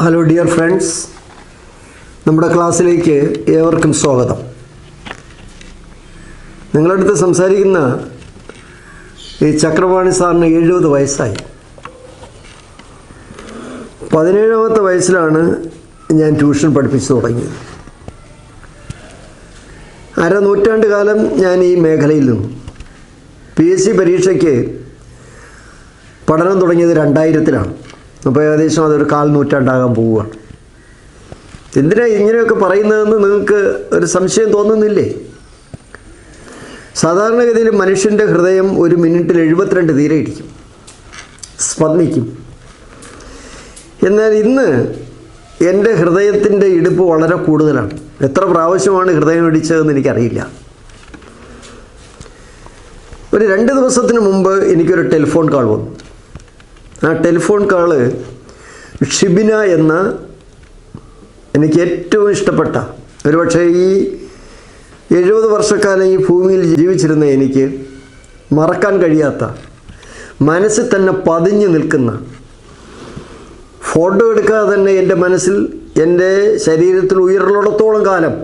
Hello dear friends നമ്മുടെ ക്ലാസ്സിലേക്ക് ഏവർക്കും സ്വാഗതം. നിങ്ങളടുത്ത് സംസാരിക്കുന്ന ഈ ചക്രപാണി സാറിന് എഴുപത് വയസ്സായി. പതിനേഴാമത്തെ വയസ്സിലാണ് ഞാൻ ട്യൂഷൻ പഠിപ്പിച്ചു തുടങ്ങിയത്. അര നൂറ്റാണ്ട് കാലം ഞാൻ ഈ മേഖലയിൽ നിന്നു. പി എസ് സി പരീക്ഷയ്ക്ക് പഠനം തുടങ്ങിയത് രണ്ടായിരത്തിലാണ്. അപ്പോൾ ഏകദേശം അതൊരു കാൽ നൂറ്റാണ്ടാകാൻ പോവുകയാണ് എന്തിനാ ഇങ്ങനെയൊക്കെ പറയുന്നതെന്ന് നിങ്ങൾക്ക് ഒരു സംശയം തോന്നുന്നില്ലേ? സാധാരണഗതിയിൽ മനുഷ്യന്റെ ഹൃദയം ഒരു മിനിറ്റിൽ എഴുപത്തിരണ്ട് തീരെ ഇടിക്കും സ്പന്ദിക്കും. എന്നാൽ ഇന്ന് എന്റെ ഹൃദയത്തിന്റെ ഇടുപ്പ് വളരെ കൂടുതലാണ്. എത്ര പ്രാവശ്യമാണ് ഹൃദയം ഇടിച്ചതെന്ന് എനിക്കറിയില്ല. ഒരു രണ്ട് ദിവസത്തിന് മുമ്പ് എനിക്കൊരു ടെലിഫോൺ കാൾ വന്നു. ആ ടെലിഫോൺ കാൾ ഷിബിന എന്ന എനിക്ക് ഏറ്റവും ഇഷ്ടപ്പെട്ട ഒരുപക്ഷെ ഈ എഴുപത് വർഷക്കാലം ഈ ഭൂമിയിൽ ജീവിച്ചിരുന്ന എനിക്ക് മറക്കാൻ കഴിയാത്ത മനസ്സിൽ തന്നെ പതിഞ്ഞു നിൽക്കുന്ന ഫോട്ടോ എടുക്കാതെ തന്നെ എന്റെ മനസ്സിൽ എന്റെ ശരീരത്തിൽ ഉയരുള്ളിടത്തോളം കാലം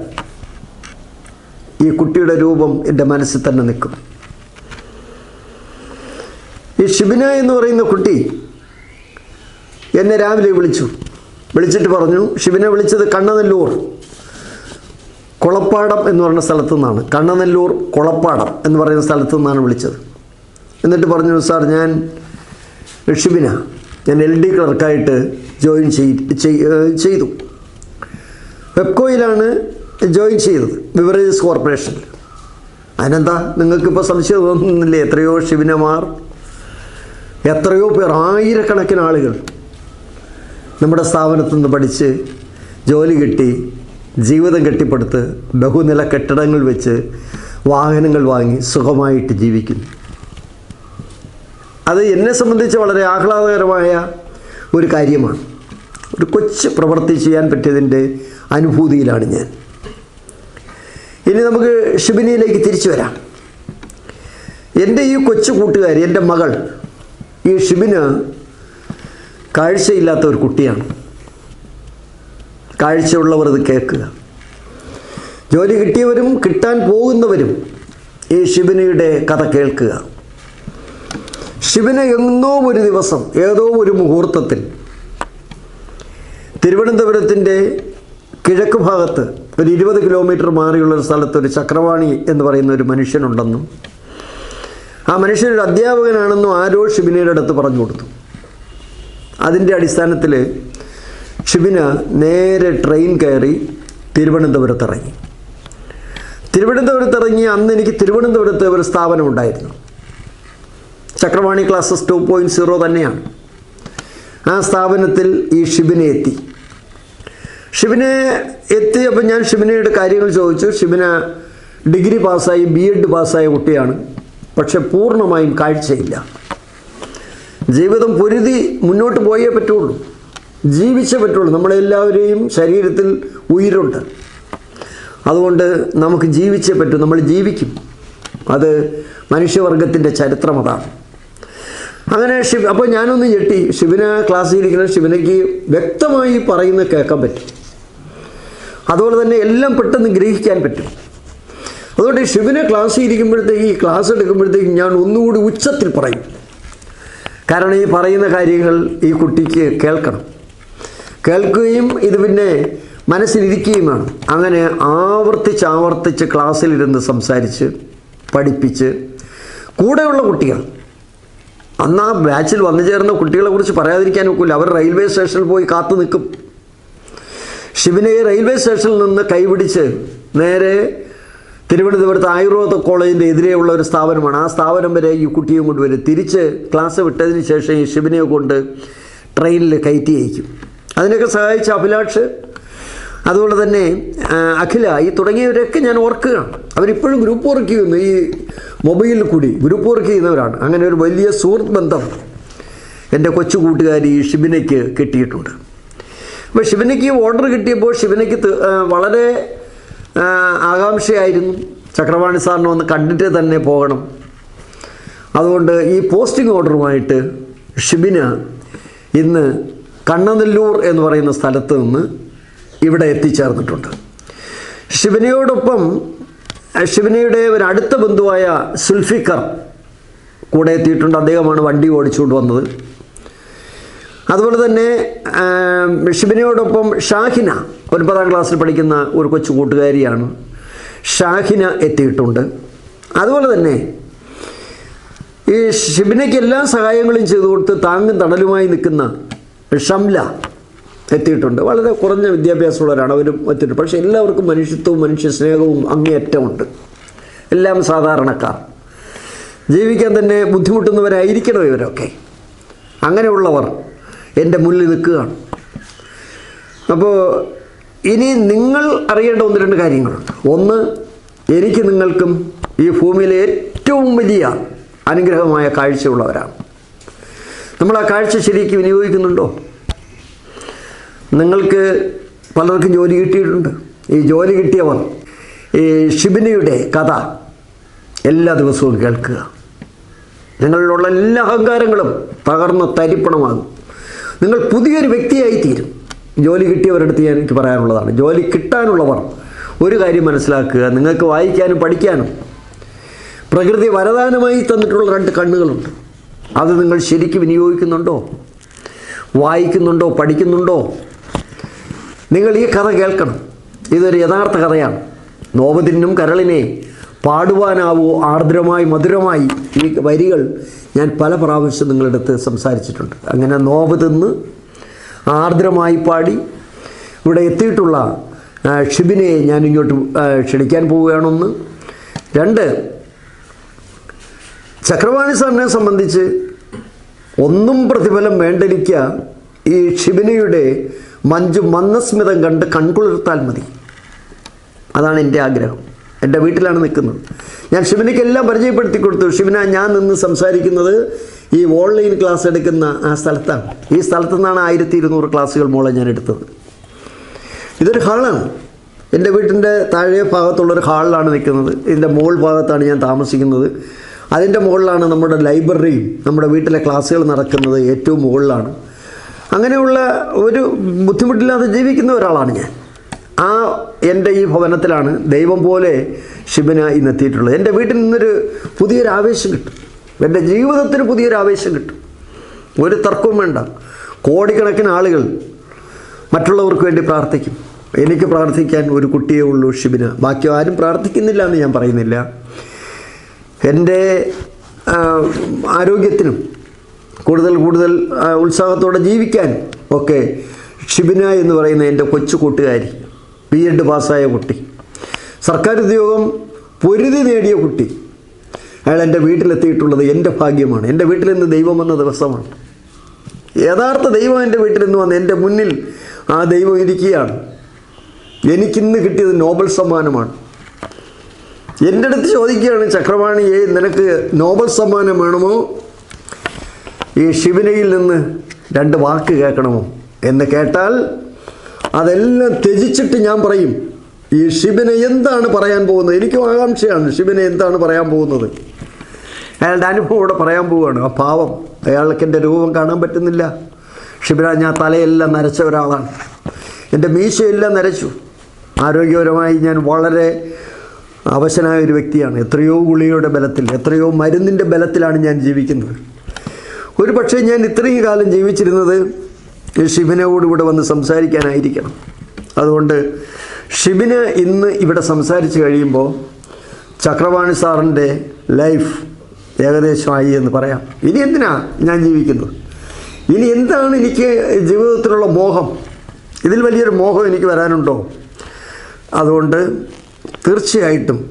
ഈ കുട്ടിയുടെ രൂപം എന്റെ മനസ്സിൽ തന്നെ നിൽക്കും. ഈ ഷിബിന എന്ന് പറയുന്ന കുട്ടി എന്നെ രാവിലെ വിളിച്ചു. വിളിച്ചിട്ട് പറഞ്ഞു ശിവനെ വിളിച്ചത് കണ്ണനെല്ലൂർ കുളപ്പാടം എന്ന് പറയുന്ന സ്ഥലത്തു നിന്നാണ്. കണ്ണനെല്ലൂർ കുളപ്പാടം എന്ന് പറയുന്ന സ്ഥലത്തു നിന്നാണ് വിളിച്ചത്. എന്നിട്ട് പറഞ്ഞു സാർ ഞാൻ ഷിബിന ഞാൻ എൽ ഡി ക്ലർക്കായിട്ട് ജോയിൻ ചെയ്തു. വെബ്കോയിലാണ് ജോയിൻ ചെയ്തത് ബിവറേജസ് കോർപ്പറേഷനിൽ അതിനെന്താ? നിങ്ങൾക്കിപ്പോൾ സംശയം തോന്നുന്നില്ലേ? എത്രയോ ഷിബിനമാർ എത്രയോ പേർ ആയിരക്കണക്കിന് ആളുകൾ നമ്മുടെ സ്ഥാപനത്തു നിന്ന് പഠിച്ച് ജോലി കിട്ടി ജീവിതം കെട്ടിപ്പടുത്ത് ബഹുനില കെട്ടിടങ്ങൾ വെച്ച് വാഹനങ്ങൾ വാങ്ങി സുഖമായിട്ട് ജീവിക്കുന്നു. അത് എന്നെ സംബന്ധിച്ച് വളരെ ആഹ്ലാദകരമായ ഒരു കാര്യമാണ്. ഒരു കൊച്ച് പ്രവൃത്തി ചെയ്യാൻ പറ്റിയതിന്റെ അനുഭൂതിയിലാണ് ഞാൻ. ഇനി നമുക്ക് ഷിബിനിയിലേക്ക് തിരിച്ചു വരാം. എന്റെ ഈ കൊച്ചു കൂട്ടുകാരി എന്റെ മകൾ ഈ ഷിബിന് കാഴ്ചയില്ലാത്ത ഒരു കുട്ടിയാണ്. കാഴ്ചയുള്ളവർ ഇത് കേൾക്കുക. ജോലി കിട്ടിയവരും കിട്ടാൻ പോകുന്നവരും ഈ ശിവനയുടെ കഥ കേൾക്കുക. ശിവന എന്നോ ഒരു ദിവസം ഏതോ ഒരു മുഹൂർത്തത്തിൽ തിരുവനന്തപുരത്തിന്റെ കിഴക്ക് ഭാഗത്ത് ഒരു ഇരുപത് കിലോമീറ്റർ മാറിയുള്ള ഒരു സ്ഥലത്ത് ഒരു ചക്രവാണി എന്ന് പറയുന്ന ഒരു മനുഷ്യനുണ്ടെന്നും ആ മനുഷ്യനൊരു അധ്യാപകനാണെന്നും ആരോ ശിവനയുടെ അടുത്ത് പറഞ്ഞു കൊടുത്തു. അതിന്റെ അടിസ്ഥാനത്തിൽ ഷിബിന നേരെ ട്രെയിൻ കയറി തിരുവനന്തപുരത്ത് ഇറങ്ങി. തിരുവനന്തപുരത്ത് ഇറങ്ങി അന്ന് എനിക്ക് തിരുവനന്തപുരത്ത് ഒരു സ്ഥാപനം ഉണ്ടായിരുന്നു. Chakravani classes two point zero തന്നെയാണ്. ആ സ്ഥാപനത്തിൽ ഈ ഷിബിനെ എത്തി. ഷിബിനെ എത്തിയപ്പോൾ ഞാൻ ഷിബിനയുടെ കാര്യങ്ങൾ ചോദിച്ചു. ഷിബിന ഡിഗ്രി പാസ്സായി ബി എഡ് പാസ്സായ കുട്ടിയാണ്. പക്ഷെ പൂർണമായും കാഴ്ചയില്ല. ജീവിതം പൊരുതി മുന്നോട്ട് പോയേ പറ്റുള്ളൂ. ജീവിച്ചേ പറ്റുള്ളൂ. നമ്മളെല്ലാവരെയും ശരീരത്തിൽ ഉയരുണ്ട്. അതുകൊണ്ട് നമുക്ക് ജീവിച്ചേ പറ്റൂ. നമ്മൾ ജീവിക്കും. അത് മനുഷ്യവർഗത്തിന്റെ ചരിത്രം അതാണ്. അങ്ങനെ ശിവ അപ്പോൾ ഞാനൊന്ന് ഞെട്ടി. ശിവന ക്ലാസ്സിൽ ഇരിക്കുന്ന ശിവനയ്ക്ക് വ്യക്തമായി പറയുന്നത് കേൾക്കാൻ പറ്റും. അതുപോലെ തന്നെ എല്ലാം പെട്ടെന്ന് ഗ്രഹിക്കാൻ പറ്റും. അതുകൊണ്ട് ഷിബിന ക്ലാസ്സിൽ ഇരിക്കുമ്പോഴത്തേക്ക് ഈ ക്ലാസ് എടുക്കുമ്പോഴത്തേക്ക് ഞാൻ ഒന്നുകൂടി ഉച്ചത്തിൽ പറയും. കാരണം ഈ പറയുന്ന കാര്യങ്ങൾ ഈ കുട്ടിക്ക് കേൾക്കണം. കേൾക്കുകയും ഇത് പിന്നെ മനസ്സിലിരിക്കുകയും വേണം അങ്ങനെ ആവർത്തിച്ച് ആവർത്തിച്ച് ക്ലാസ്സിലിരുന്ന് സംസാരിച്ച് പഠിപ്പിച്ച് കൂടെയുള്ള കുട്ടികൾ അന്ന് ആ ബാച്ചിൽ വന്നു ചേർന്ന കുട്ടികളെ കുറിച്ച് പറയാതിരിക്കാൻ ഒക്കില്ല. അവർ റെയിൽവേ സ്റ്റേഷനിൽ പോയി കാത്തു നിൽക്കും. ശിവനെ റെയിൽവേ സ്റ്റേഷനിൽ നിന്ന് കൈപിടിച്ച് നേരെ തിരുവനന്തപുരത്ത് ആയുർവേദ കോളേജിന്റെ എതിരെയുള്ള ഒരു സ്ഥാപനമാണ്. ആ സ്ഥാപനം വരെ ഈ കുട്ടിയും കൊണ്ടുവരും. തിരിച്ച് ക്ലാസ് വിട്ടതിന് ശേഷം ഈ ശിവനെ കൊണ്ട് ട്രെയിനിൽ കയറ്റി അയക്കും. അതിനൊക്കെ സഹായിച്ച അഭിലാഷ് അതുപോലെ തന്നെ അഖില ഈ തുടങ്ങിയവരൊക്കെ ഞാൻ ഓർക്കുകയാണ്. അവരിപ്പോഴും ഗ്രൂപ്പ് വർക്ക് ചെയ്യുന്നു. ഈ മൊബൈലിൽ കൂടി ഗ്രൂപ്പ് വർക്ക് ചെയ്യുന്നവരാണ്. അങ്ങനെ ഒരു വലിയ സുഹൃത്ത് ബന്ധം എന്റെ കൊച്ചു കൂട്ടുകാരി ഷിബിനയ്ക്ക് കിട്ടിയിട്ടുണ്ട്. അപ്പോൾ ഷിബിനയ്ക്ക് ഓർഡർ കിട്ടിയപ്പോൾ ഷിബിനയ്ക്ക് വളരെ ആകാംക്ഷയായിരുന്നു. ചക്രവാണി സാറിനെ ഒന്ന് കണ്ടിട്ട് തന്നെ പോകണം. അതുകൊണ്ട് ഈ പോസ്റ്റിംഗ് ഓർഡറുമായിട്ട് ഷിബിന ഇന്ന് കണ്ണനെല്ലൂർ എന്ന് പറയുന്ന സ്ഥലത്ത് നിന്ന് ഇവിടെ എത്തിച്ചേർന്നിട്ടുണ്ട്. ഷിബിനയോടൊപ്പം ഷിബിനയുടെ ഒരു അടുത്ത ബന്ധുവായ സുൽഫിക്കർ കൂടെ എത്തിയിട്ടുണ്ട്. അദ്ദേഹമാണ് വണ്ടി ഓടിച്ചുകൊണ്ട് വന്നത്. അതുപോലെ തന്നെ ഷിബിനയോടൊപ്പം ഷാഹിന ഒൻപതാം ക്ലാസ്സിൽ പഠിക്കുന്ന ഒരു കൊച്ചു കൂട്ടുകാരിയാണ് ഷാഹിന എത്തിയിട്ടുണ്ട്. അതുപോലെ തന്നെ ഈ ഷിബിനയ്ക്ക് എല്ലാ സഹായങ്ങളും ചെയ്തു കൊടുത്ത് താങ്ങും തണലുമായി നിൽക്കുന്ന ഷംല എത്തിയിട്ടുണ്ട്. വളരെ കുറഞ്ഞ വിദ്യാഭ്യാസമുള്ളവരാണ് അവരും എത്തിയിട്ടുണ്ട്. പക്ഷേ എല്ലാവർക്കും മനുഷ്യത്വവും മനുഷ്യ സ്നേഹവും അങ്ങേയറ്റമുണ്ട്. എല്ലാം സാധാരണക്കാർ. ജീവിക്കാൻ തന്നെ ബുദ്ധിമുട്ടുന്നവരായിരിക്കണം ഇവരൊക്കെ. അങ്ങനെയുള്ളവർ എന്റെ മുന്നിൽ നിൽക്കുകയാണ്. അപ്പോൾ ഇനി നിങ്ങൾ അറിയേണ്ട ഒന്ന് രണ്ട് കാര്യങ്ങളുണ്ട്. ഒന്ന് എനിക്ക് നിങ്ങൾക്കും ഈ ഭൂമിയിലെ ഏറ്റവും വലിയ അനുഗ്രഹമായ കാഴ്ചയുള്ളവരാണ്. നമ്മൾ ആ കാഴ്ച ശരിക്ക് വിനിയോഗിക്കുന്നുണ്ടോ? നിങ്ങൾക്ക് പലർക്കും ജോലി കിട്ടിയിട്ടുണ്ട്. ഈ ജോലി കിട്ടിയവർ ഈ ഷിബിനിയുടെ കഥ എല്ലാ ദിവസവും കേൾക്കുക. നിങ്ങളിലുള്ള എല്ലാ അഹങ്കാരങ്ങളും തകർന്ന് തരിപ്പണമാകും. നിങ്ങൾ പുതിയൊരു വ്യക്തിയായി തീരും. ജോലി കിട്ടിയവരടുത്ത് ഞാൻ എനിക്ക് പറയാനുള്ളതാണ്. ജോലി കിട്ടാനുള്ളവർ ഒരു കാര്യം മനസ്സിലാക്കുക. നിങ്ങൾക്ക് വായിക്കാനും പഠിക്കാനും പ്രകൃതി വരദാനമായി തന്നിട്ടുള്ള രണ്ട് കണ്ണുകളുണ്ട്. അത് നിങ്ങൾ ശരിക്കും വിനിയോഗിക്കുന്നുണ്ടോ? വായിക്കുന്നുണ്ടോ? പഠിക്കുന്നുണ്ടോ? നിങ്ങൾ ഈ കഥ കേൾക്കണം. ഇതൊരു യഥാർത്ഥ കഥയാണ്. നോവതിനും കരളിനെ പാടുവാനാവോ ആർദ്രമായി മധുരമായി ഈ വരികൾ ഞാൻ പല പ്രാവശ്യം നിങ്ങളുടെ അടുത്ത് സംസാരിച്ചിട്ടുണ്ട്. അങ്ങനെ നോവ് തിന്ന് ആർദ്രമായി പാടി ഇവിടെ എത്തിയിട്ടുള്ള ഷിബിനെ ഞാൻ ഇങ്ങോട്ട് ക്ഷണിക്കാൻ പോവുകയാണൊന്ന്. രണ്ട് ചക്രവാണി സാറിനെ സംബന്ധിച്ച് ഒന്നും പ്രതിഫലം വേണ്ടിരിക്കുക ഈ ഷിബിനയുടെ മഞ്ജു മന്ദസ്മിതം കണ്ട് കൺകുളിർത്താൽ മതി. അതാണ് എന്റെ ആഗ്രഹം. എന്റെ വീട്ടിലാണ് നിൽക്കുന്നത്. ഞാൻ ഷിബിനയ്ക്ക് എല്ലാം പരിചയപ്പെടുത്തി കൊടുത്തു. ഷിബിന ഞാൻ നിന്ന് സംസാരിക്കുന്നത് ഈ ഓൺലൈൻ ക്ലാസ് എടുക്കുന്ന ആ സ്ഥലത്താണ്. ഈ സ്ഥലത്തു നിന്നാണ് ആയിരത്തി ഇരുന്നൂറ് ക്ലാസ്സുകൾ മോളെ ഞാൻ എടുത്തത്. ഇതൊരു ഹാളാണ് എന്റെ വീട്ടിന്റെ താഴെ ഭാഗത്തുള്ളൊരു ഹാളിലാണ് നിൽക്കുന്നത്. ഇതിന്റെ മുകൾ ഭാഗത്താണ് ഞാൻ താമസിക്കുന്നത്. അതിന്റെ മുകളിലാണ് നമ്മുടെ ലൈബ്രറിയും നമ്മുടെ വീട്ടിലെ ക്ലാസ്സുകൾ നടക്കുന്നത് ഏറ്റവും മുകളിലാണ് അങ്ങനെയുള്ള ഒരു ബുദ്ധിമുട്ടില്ലാതെ ജീവിക്കുന്ന ഒരാളാണ് ഞാൻ. ആ എന്റെ ഈ ഭവനത്തിലാണ് ദൈവം പോലെ ശിവന ഇന്ന് എത്തിയിട്ടുള്ളത് എന്റെ വീട്ടിൽ നിന്നൊരു പുതിയൊരു ആവേശം കിട്ടും. എന്റെ ജീവിതത്തിന് പുതിയൊരു ആവേശം കിട്ടും. ഒരു തർക്കവും വേണ്ട. കോടിക്കണക്കിന് ആളുകൾ മറ്റുള്ളവർക്ക് വേണ്ടി പ്രാർത്ഥിക്കും. എനിക്ക് പ്രാർത്ഥിക്കാൻ ഒരു കുട്ടിയേ ഉള്ളൂ ഷിബിന ബാക്കി ആരും പ്രാർത്ഥിക്കുന്നില്ല എന്ന് ഞാൻ പറയുന്നില്ല. എന്റെ ആരോഗ്യത്തിനും കൂടുതൽ കൂടുതൽ ഉത്സാഹത്തോടെ ജീവിക്കാൻ ഒക്കെ ഷിബിന എന്ന് പറയുന്ന എന്റെ കൊച്ചു കൂട്ടുകാരി ബി എഡ് പാസ്സായ കുട്ടി. സർക്കാർ ഉദ്യോഗം പൊരുതി നേടിയ കുട്ടി. അയാൾ എന്റെ വീട്ടിലെത്തിയിട്ടുള്ളത് എന്റെ ഭാഗ്യമാണ്. എന്റെ വീട്ടിൽ നിന്ന് ദൈവം വന്ന ദിവസമാണ്. യഥാർത്ഥ ദൈവം എന്റെ വീട്ടിൽ നിന്ന് വന്ന് എന്റെ മുന്നിൽ ആ ദൈവം ഇരിക്കുകയാണ്. എനിക്കിന്ന് കിട്ടിയത് നോബൽ സമ്മാനമാണ്. എന്റെ അടുത്ത് ചോദിക്കുകയാണ് ചക്രവാണിയെ നിനക്ക് നോബൽ സമ്മാനം വേണമോ? ഈ ശിവനയിൽ നിന്ന് രണ്ട് വാക്ക് കേൾക്കണമോ? എന്ന് കേട്ടാൽ അതെല്ലാം ത്യജിച്ചിട്ട് ഞാൻ പറയും ഈ ഷിബിനെ എന്താണ് പറയാൻ പോകുന്നത്? എനിക്കും ആകാംക്ഷയാണ് ഷിബിനെ എന്താണ് പറയാൻ പോകുന്നത്. അയാളുടെ അനുഭവം ഇവിടെ പറയാൻ പോവുകയാണ്. ആ പാവം അയാൾക്ക് എന്റെ രൂപം കാണാൻ പറ്റുന്നില്ല. ഷിബിന ഞാൻ തലയെല്ലാം നരച്ച ഒരാളാണ്. എന്റെ മീശയെല്ലാം നരച്ചു. ആരോഗ്യപരമായി ഞാൻ വളരെ അവശനായ ഒരു വ്യക്തിയാണ്. എത്രയോ ഗുളികയുടെ ബലത്തിൽ എത്രയോ മരുന്നിന്റെ ബലത്തിലാണ് ഞാൻ ജീവിക്കുന്നത്. ഒരു പക്ഷേ ഞാൻ ഇത്രയും കാലം ജീവിച്ചിരുന്നത് ഷിബിനോട് ഇവിടെ വന്ന് സംസാരിക്കാനായിരിക്കണം. അതുകൊണ്ട് ഷിബിന് ഇന്ന് ഇവിടെ സംസാരിച്ച് കഴിയുമ്പോൾ ചക്രവാണി സാറിന്റെ ലൈഫ് ഏകദേശമായി എന്ന് പറയാം. ഇനി എന്തിനാ ഞാൻ ജീവിക്കുന്നത്? ഇനി എന്താണ് എനിക്ക് ജീവിതത്തിലുള്ള മോഹം? ഇതിൽ വലിയൊരു മോഹം എനിക്ക് വരാനുണ്ടോ? അതുകൊണ്ട് തീർച്ചയായിട്ടും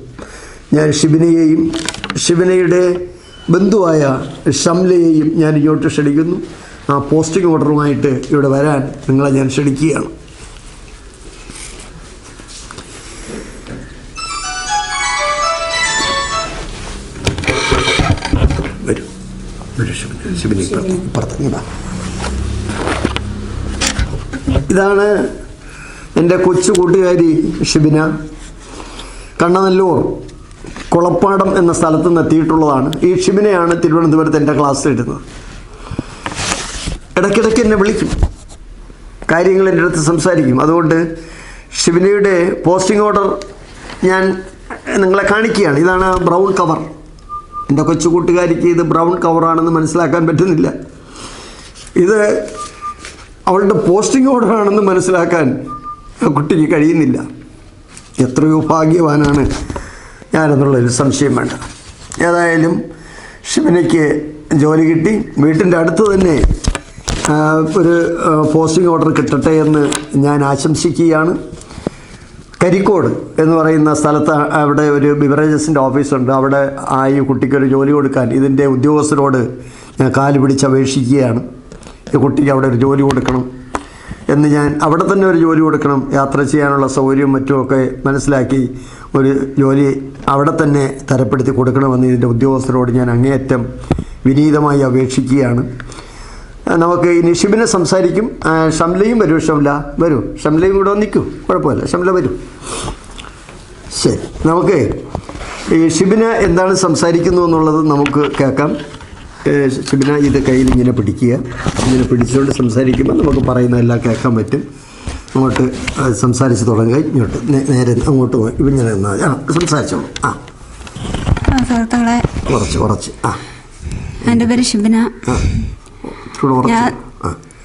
ഞാൻ ഷിബിനയെയും ഷിബിനയുടെ ബന്ധുവായ ഷംലയെയും ഞാൻ ഇങ്ങോട്ട് ക്ഷണിക്കുന്നു. ആ പോസ്റ്റിംഗ് ഓർഡറുമായിട്ട് ഇവിടെ വരാൻ നിങ്ങളെ ഞാൻ ക്ഷണിക്കുകയാണ്. വരൂ. ഇതാണ് എന്റെ കൊച്ചു കൂട്ടുകാരി ഷിബിന കണ്ണനല്ലൂർ കുളപ്പാടം എന്ന സ്ഥലത്ത് നിന്ന് എത്തിയിട്ടുള്ളതാണ്. ഈ ഷിബിനയാണ് തിരുവനന്തപുരത്ത് എന്റെ ക്ലാസ് എടുക്കുന്നത് ഇടയ്ക്കിടയ്ക്ക് എന്നെ വിളിക്കും. കാര്യങ്ങൾ എന്റെ അടുത്ത് സംസാരിക്കും. അതുകൊണ്ട് ഷിബിനയുടെ പോസ്റ്റിംഗ് ഓർഡർ ഞാൻ നിങ്ങളെ കാണിക്കുകയാണ്. ഇതാണ് ബ്രൗൺ കവർ. എന്റെ കൊച്ചു കൂട്ടുകാരിക്ക് ഇത് ബ്രൗൺ കവറാണെന്ന് മനസ്സിലാക്കാൻ പറ്റുന്നില്ല. ഇത് അവളുടെ പോസ്റ്റിംഗ് ഓർഡറാണെന്ന് മനസ്സിലാക്കാൻ കുട്ടിക്ക് കഴിയുന്നില്ല. എത്രയോ ഭാഗ്യവാനാണ് ഞാനെന്നുള്ളൊരു സംശയം വേണ്ട. ഏതായാലും ഷിബിനയ്ക്ക് ജോലി കിട്ടി. വീട്ടിന്റെ അടുത്ത് തന്നെ ഒരു പോസ്റ്റിംഗ് ഓർഡർ കിട്ടട്ടെ എന്ന് ഞാൻ ആശംസിക്കുകയാണ്. കരിക്കോട് എന്ന് പറയുന്ന സ്ഥലത്ത് അവിടെ ഒരു ബിവറേജസിന്റെ ഓഫീസുണ്ട് അവിടെ ആ ഈ കുട്ടിക്കൊരു ജോലി കൊടുക്കാൻ ഇതിന്റെ ഉദ്യോഗസ്ഥരോട് ഞാൻ കാൽ പിടിച്ച് അപേക്ഷിക്കുകയാണ്. ഈ കുട്ടിക്ക് അവിടെ ഒരു ജോലി കൊടുക്കണം എന്ന് ഞാൻ അവിടെ തന്നെ ഒരു ജോലി കൊടുക്കണം യാത്ര ചെയ്യാനുള്ള സൗകര്യവും മറ്റുമൊക്കെ മനസ്സിലാക്കി ഒരു ജോലി അവിടെ തന്നെ തരപ്പെടുത്തി കൊടുക്കണമെന്ന് ഇതിന്റെ ഉദ്യോഗസ്ഥരോട് ഞാൻ അങ്ങേയറ്റം വിനീതമായി അപേക്ഷിക്കുകയാണ്. നമുക്ക് ഇനി ഷിബിനെ സംസാരിക്കും. ഷംലയും വരൂ ഷംല. വരൂ. ഷംലയും കൂടെ നിൽക്കൂ കുഴപ്പമില്ല. ഷംല വരൂ. ശരി. നമുക്ക് ഈ ഷിബിന എന്താണ് സംസാരിക്കുന്നു എന്നുള്ളത് നമുക്ക് കേൾക്കാം. ഷിബിന ഇത് കയ്യിൽ ഇങ്ങനെ പിടിക്കുക. ഇങ്ങനെ പിടിച്ചുകൊണ്ട് സംസാരിക്കുമ്പോൾ നമുക്ക് പറയുന്നതെല്ലാം കേൾക്കാൻ പറ്റും. അങ്ങോട്ട് സംസാരിച്ച് തുടങ്ങുക. ഇങ്ങോട്ട്. നേരെ അങ്ങോട്ട് പോയി. ഇങ്ങനെ നിന്നാൽ. ആ സംസാരിച്ചോളൂ. ആ. ആ, സുഹൃത്തുക്കളെ. കുറച്ച് കുറച്ച് ആ. എന്റെ പേര് ഷിബിന. ആ ചൂട് കുറച്ച്. ഞാൻ-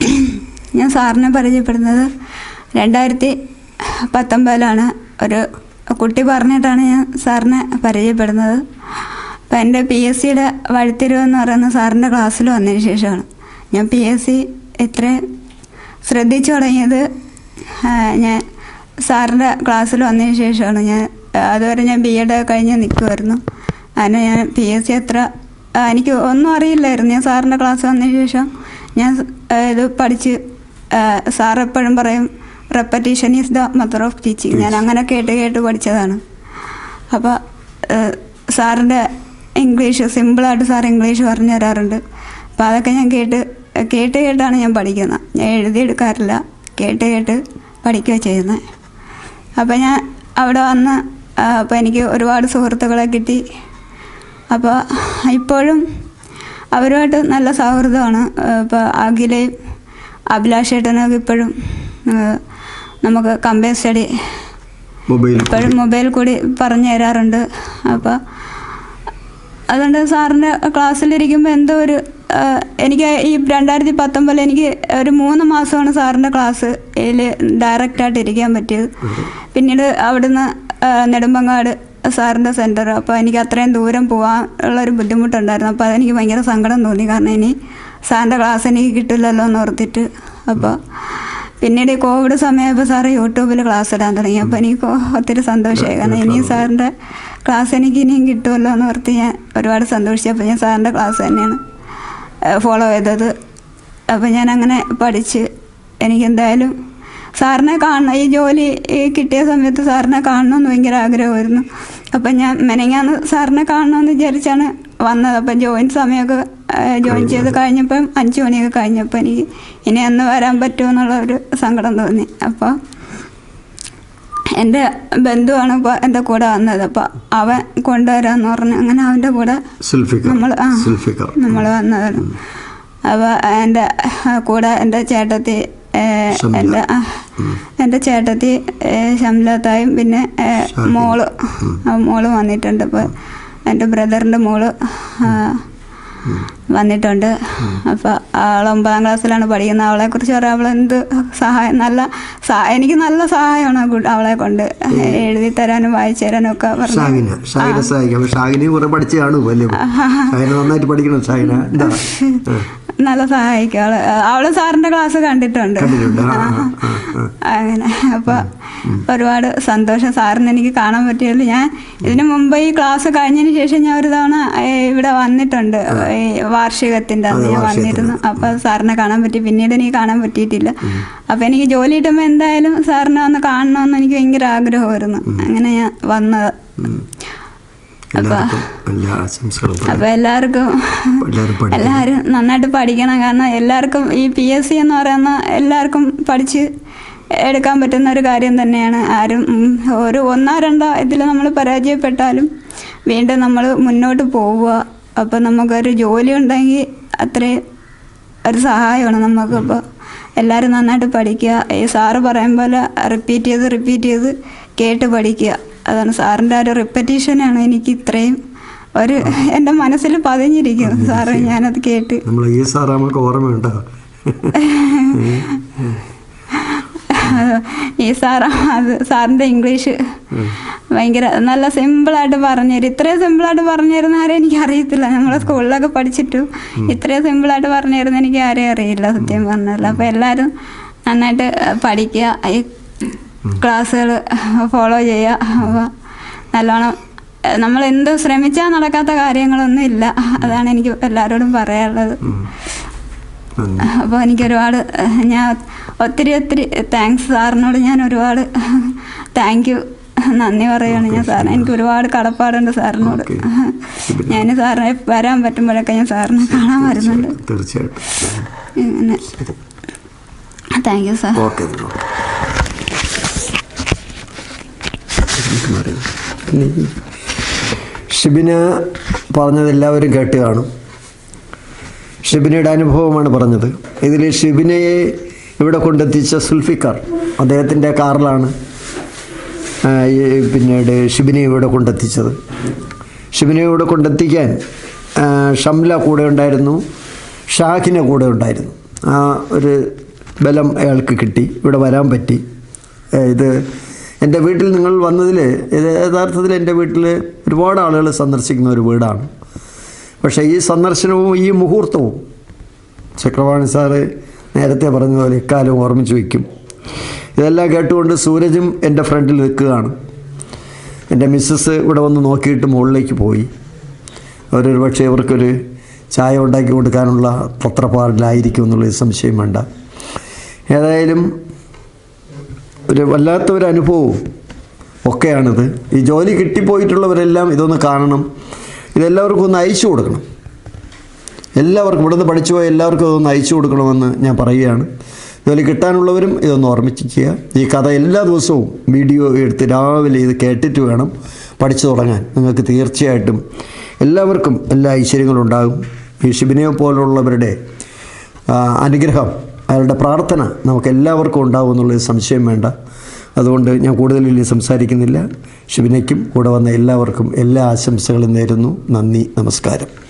ഞാൻ സാറിനെ പരിചയപ്പെടുന്നത് രണ്ടായിരത്തി പത്തൊമ്പതിലാണ്. ഒരു കുട്ടി പറഞ്ഞിട്ടാണ് ഞാൻ സാറിനെ പരിചയപ്പെടുന്നത്. അപ്പം എന്റെ പി എസ് സിയുടെ വഴിത്തിരിവ് എന്ന് പറയുന്ന സാറിന്റെ ക്ലാസ്സിൽ വന്നതിന് ശേഷമാണ്. ഞാൻ പി എസ് സി ഇത്രയും ശ്രദ്ധിച്ചു തുടങ്ങിയത് ഞാൻ സാറിന്റെ ക്ലാസ്സിൽ വന്നതിന് ശേഷമാണ്. ഞാൻ അതുവരെ ഞാൻ ബി എഡ് കഴിഞ്ഞ് നിൽക്കുമായിരുന്നു. അതിന് ഞാൻ പി എസ് സി എത്ര എനിക്ക് ഒന്നും അറിയില്ലായിരുന്നു. ഞാൻ സാറിന്റെ ക്ലാസ് വന്നതിന് ശേഷം ഞാൻ ഇത് പഠിച്ച് സാർ എപ്പോഴും പറയും repetition is the mother of teaching ഞാൻ അങ്ങനെ കേട്ട് കേട്ട് പഠിച്ചതാണ്. അപ്പോൾ സാറിന്റെ ഇംഗ്ലീഷ് സിമ്പിളായിട്ട് സാർ ഇംഗ്ലീഷ് പറഞ്ഞു തരാറുണ്ട്. അപ്പോൾ അതൊക്കെ ഞാൻ കേട്ട് കേട്ട് കേട്ടാണ് ഞാൻ പഠിക്കുന്നത്. ഞാൻ എഴുതിയെടുക്കാറില്ല കേട്ട് കേട്ട് പഠിക്കുക ചെയ്യുന്നത് അപ്പോൾ ഞാൻ അവിടെ വന്ന് അപ്പോൾ എനിക്ക് ഒരുപാട് സുഹൃത്തുക്കളെ കിട്ടി. അപ്പോൾ ഇപ്പോഴും അവരുമായിട്ട് നല്ല സൗഹൃദമാണ്. ഇപ്പോൾ അഖിലയും അഭിലാഷേട്ടനൊക്കെ ഇപ്പോഴും നമുക്ക് കമ്പയർ സ്റ്റഡി ഇപ്പോഴും മൊബൈൽ കൂടി പറഞ്ഞു തരാറുണ്ട്. അപ്പോൾ അതുകൊണ്ട് സാറിന്റെ ക്ലാസ്സിലിരിക്കുമ്പോൾ എന്തോ ഒരു എനിക്ക് ഈ രണ്ടായിരത്തി പത്തൊമ്പതിൽ എനിക്ക് ഒരു മൂന്ന് മാസമാണ് സാറിന്റെ ക്ലാസ് ഇതിൽ ഡയറക്റ്റായിട്ട് ഇരിക്കാൻ പറ്റിയത്. പിന്നീട് അവിടുന്ന് നെടുമ്പങ്ങാട് സാറിന്റെ സെന്റർ അപ്പോൾ എനിക്ക് അത്രയും ദൂരം പോകാനുള്ളൊരു ബുദ്ധിമുട്ടുണ്ടായിരുന്നു. അപ്പോൾ അതെനിക്ക് ഭയങ്കര സങ്കടം തോന്നി. കാരണം ഇനി സാറിന്റെ ക്ലാസ് എനിക്ക് കിട്ടില്ലല്ലോ എന്ന് ഓർത്തിട്ട്. അപ്പോൾ പിന്നീട് ഈ കോവിഡ് സമയമായപ്പോൾ സാറ് യൂട്യൂബിൽ ക്ലാസ് ഇടാൻ തുടങ്ങി. അപ്പോൾ എനിക്ക് ഒത്തിരി സന്തോഷമായി. കാരണം ഇനിയും സാറിന്റെ ക്ലാസ് എനിക്ക് ഇനിയും കിട്ടുമല്ലോ എന്ന് ഓർത്ത് ഞാൻ ഒരുപാട് സന്തോഷിച്ചു. അപ്പോൾ ഞാൻ സാറിന്റെ ക്ലാസ് തന്നെയാണ് ഫോളോ ചെയ്തത്. അപ്പോൾ ഞാൻ അങ്ങനെ പഠിച്ച് എനിക്ക് എന്തായാലും സാറിനെ കാണണം. ഈ ജോലി കിട്ടിയ സമയത്ത് സാറിനെ കാണണമെന്ന് ഭയങ്കര ആഗ്രഹമായിരുന്നു. അപ്പം ഞാൻ മെനങ്ങാന്ന് സാറിനെ കാണണമെന്ന് വിചാരിച്ചാണ് വന്നത്. അപ്പം ജോയിൻ സമയമൊക്കെ ജോയിൻ ചെയ്ത് കഴിഞ്ഞപ്പം അഞ്ച് മണിയൊക്കെ കഴിഞ്ഞപ്പോൾ എനിക്ക് ഇനി അന്ന് വരാൻ പറ്റുമോ എന്നുള്ള ഒരു സങ്കടം തോന്നി. അപ്പോൾ എന്റെ ബന്ധുവാണ് ഇപ്പോൾ എന്റെ കൂടെ വന്നത്. അപ്പോൾ അവൻ കൊണ്ടുവരാമെന്ന് പറഞ്ഞു അങ്ങനെ അവന്റെ കൂടെ നമ്മൾ ആ നമ്മൾ വന്നതാണ് അപ്പോൾ എന്റെ കൂടെ എന്റെ ചേട്ടത്തി. എന്റെ ആ, എന്റെ ചേട്ടത്തി ശംലത്തായും പിന്നെ മോൾ മോൾ വന്നിട്ടുണ്ട്. ഇപ്പോൾ എന്റെ ബ്രദറിന്റെ മോൾ വന്നിട്ടുണ്ട്. അപ്പോൾ അവൾ ഒമ്പതാം ക്ലാസ്സിലാണ് പഠിക്കുന്നത് അവളെ കുറിച്ച് പറയാം അവൾ എന്ത് സഹായം നല്ല എനിക്ക് നല്ല സഹായമാണ് അവളെ കൊണ്ട്. എഴുതി തരാനും വായിച്ചു തരാനും ഒക്കെ നല്ല സഹായിക്കും അവൾ. അവൾ സാറിന്റെ ക്ലാസ് കണ്ടിട്ടുണ്ട്. അങ്ങനെ. അപ്പൊ ഒരുപാട് സന്തോഷം. സാറിന് എനിക്ക് കാണാൻ പറ്റിയല്ലോ ഞാൻ ഇതിനു മുമ്പ് ഈ ക്ലാസ് കഴിഞ്ഞതിന് ശേഷം ഞാൻ ഒരു തവണ ഇവിടെ വന്നിട്ടുണ്ട്. വാർഷികത്തിന്റെ അന്ന് ഞാൻ. വന്നിരുന്നു. അപ്പൊ സാറിനെ കാണാൻ പറ്റി. പിന്നീട് എനിക്ക് കാണാൻ പറ്റിയിട്ടില്ല. അപ്പൊ എനിക്ക് ജോലി കിട്ടുമ്പോൾ എന്തായാലും സാറിനെ ഒന്ന് കാണണമെന്ന് എനിക്ക് ഭയങ്കര ആഗ്രഹമായിരുന്നു. അങ്ങനെ ഞാൻ വന്നത് എല്ലാവർക്കും എല്ലാ ആശംസകളും പറയാം. അപ്പൊ എല്ലാവർക്കും എല്ലാവരും നന്നായിട്ട് പഠിക്കണം. കാരണം എല്ലാവർക്കും ഈ പി എസ് സി എന്ന് പറയുന്ന എല്ലാവർക്കും പഠിച്ച് എടുക്കാൻ പറ്റുന്ന ഒരു കാര്യം തന്നെയാണ്. ആരും ഒരു ഒന്നോ രണ്ടോ ഇതിൽ നമ്മൾ പരാജയപ്പെട്ടാലും വീണ്ടും നമ്മൾ മുന്നോട്ട് പോവുക. അപ്പം നമുക്കൊരു ജോലി ഉണ്ടെങ്കിൽ അത്രയും ഒരു സഹായമാണ് നമുക്കിപ്പോൾ എല്ലാവരും നന്നായിട്ട് പഠിക്കുക ഈ സാറ് പറയും പോലെ റിപ്പീറ്റ് ചെയ്ത് റിപ്പീറ്റ് ചെയ്ത് കേട്ട് പഠിക്കുക അതാണ് സാറിന്റെ ഒരു റിപ്പറ്റീഷനാണ് എനിക്ക് ഇത്രയും ഒരു എന്റെ മനസ്സിൽ പതിഞ്ഞിരിക്കുന്നു സാറ് ഞാനത് കേട്ട്. നമ്മൾ ഈ സാറ് നമുക്ക് ഓർമ്മയുണ്ടോ? ഈ സാർ അത് സാറിന്റെ ഇംഗ്ലീഷ് ഭയങ്കര നല്ല സിമ്പിളായിട്ട് പറഞ്ഞുതരും. ഇത്രയും സിമ്പിളായിട്ട് പറഞ്ഞു തരുന്ന ആരെയും എനിക്ക് അറിയത്തില്ല. നമ്മളെ സ്കൂളിലൊക്കെ പഠിച്ചിട്ടും ഇത്രയും സിമ്പിളായിട്ട് പറഞ്ഞു തരുന്ന എനിക്ക് ആരെയും അറിയില്ല സത്യം പറഞ്ഞാൽ അപ്പോൾ എല്ലാവരും നന്നായിട്ട് പഠിക്കുക ഈ ക്ലാസ്സുകൾ ഫോളോ ചെയ്യുക. അപ്പോൾ നല്ലോണം നമ്മൾ എന്ത് ശ്രമിച്ചാൽ നടക്കാത്ത കാര്യങ്ങളൊന്നും ഇല്ല അതാണ് എനിക്ക് എല്ലാവരോടും പറയാനുള്ളത്. അപ്പോൾ എനിക്ക് ഒരുപാട് ഞാൻ ഒത്തിരി ഒത്തിരി താങ്ക്സ് സാറിനോട് ഞാൻ ഒരുപാട് താങ്ക് യു നന്ദി പറയുകയാണ് ഞാൻ സാറിന് എനിക്ക് ഒരുപാട് കടപ്പാടുണ്ട് സാറിനോട് ഞാൻ സാറിനെ വരാൻ പറ്റുമ്പോഴൊക്കെ ഞാൻ സാറിനെ കാണാൻ വരുന്നുണ്ട്. തീർച്ചയായിട്ടും. Thank you sir okay Shibina പറഞ്ഞത് എല്ലാവരും കേട്ട് കാണും. ഷിബിനയുടെ അനുഭവമാണ് പറഞ്ഞത്. ഇതിൽ ഷിബിനയെ ഇവിടെ കൊണ്ടെത്തിച്ച സുൽഫിക്കർ അദ്ദേഹത്തിന്റെ കാറിലാണ് പിന്നീട് ഷിബിനെ ഇവിടെ കൊണ്ടെത്തിച്ചത്. ഷിബിനെ ഇവിടെ കൊണ്ടെത്തിക്കാൻ ഷംല കൂടെ ഉണ്ടായിരുന്നു ഷാഹിന കൂടെ ഉണ്ടായിരുന്നു. ആ ഒരു ബലം അയാൾക്ക് കിട്ടി ഇവിടെ വരാൻ പറ്റി. ഇത് എന്റെ വീട്ടിൽ നിങ്ങൾ വന്നതിൽ യഥാർത്ഥത്തിൽ എന്റെ വീട്ടിൽ ഒരുപാട് ആളുകൾ സന്ദർശിക്കുന്ന ഒരു വീടാണ്. പക്ഷേ ഈ സന്ദർശനവും ഈ മുഹൂർത്തവും ചക്രവാണി സാറ് നേരത്തെ പറഞ്ഞതുപോലെ ഇക്കാലം ഓർമ്മിച്ച് വയ്ക്കും. ഇതെല്ലാം കേട്ടുകൊണ്ട് സൂരജും എന്റെ ഫ്രണ്ടിൽ നിൽക്കുകയാണ്. എന്റെ മിസ്സസ് ഇവിടെ വന്ന് നോക്കിയിട്ട് മുകളിലേക്ക് പോയി. അവരൊരു പക്ഷേ ഇവർക്കൊരു ചായ ഉണ്ടാക്കി കൊടുക്കാനുള്ള പത്രപ്പാടിലായിരിക്കും എന്നുള്ള സംശയം വേണ്ട. ഏതായാലും ഒരു വല്ലാത്ത ഒരു അനുഭവവും ഒക്കെയാണിത്. ഈ ജോലി കിട്ടിപ്പോയിട്ടുള്ളവരെല്ലാം ഇതൊന്ന് കാണണം. ഇതെല്ലാവർക്കും ഒന്ന് അയച്ചു കൊടുക്കണം. എല്ലാവർക്കും ഇവിടുന്ന് പഠിച്ചു പോയ എല്ലാവർക്കും ഇതൊന്ന് അയച്ചു കൊടുക്കണമെന്ന് ഞാൻ പറയുകയാണ്. ഇതുപോലെ കിട്ടാനുള്ളവരും ഇതൊന്ന് ഓർമ്മിക്കുക ഈ കഥ എല്ലാ ദിവസവും വീഡിയോ എടുത്ത് രാവിലെ ഇത് കേട്ടിട്ട് വേണം പഠിച്ചു തുടങ്ങാൻ. നിങ്ങൾക്ക് തീർച്ചയായിട്ടും എല്ലാവർക്കും എല്ലാ ഐശ്വര്യങ്ങളും ഉണ്ടാകും. ഈ ഷിബിനെ പോലുള്ളവരുടെ അനുഗ്രഹം അയാളുടെ പ്രാർത്ഥന നമുക്ക് എല്ലാവർക്കും ഉണ്ടാവും എന്നുള്ളത് സംശയം വേണ്ട. അതുകൊണ്ട് ഞാൻ കൂടുതൽ വലിയ സംസാരിക്കുന്നില്ല. ഷിബിനയ്ക്കും കൂടെ വന്ന എല്ലാവർക്കും എല്ലാ ആശംസകളും നേരുന്നു. നന്ദി നമസ്കാരം.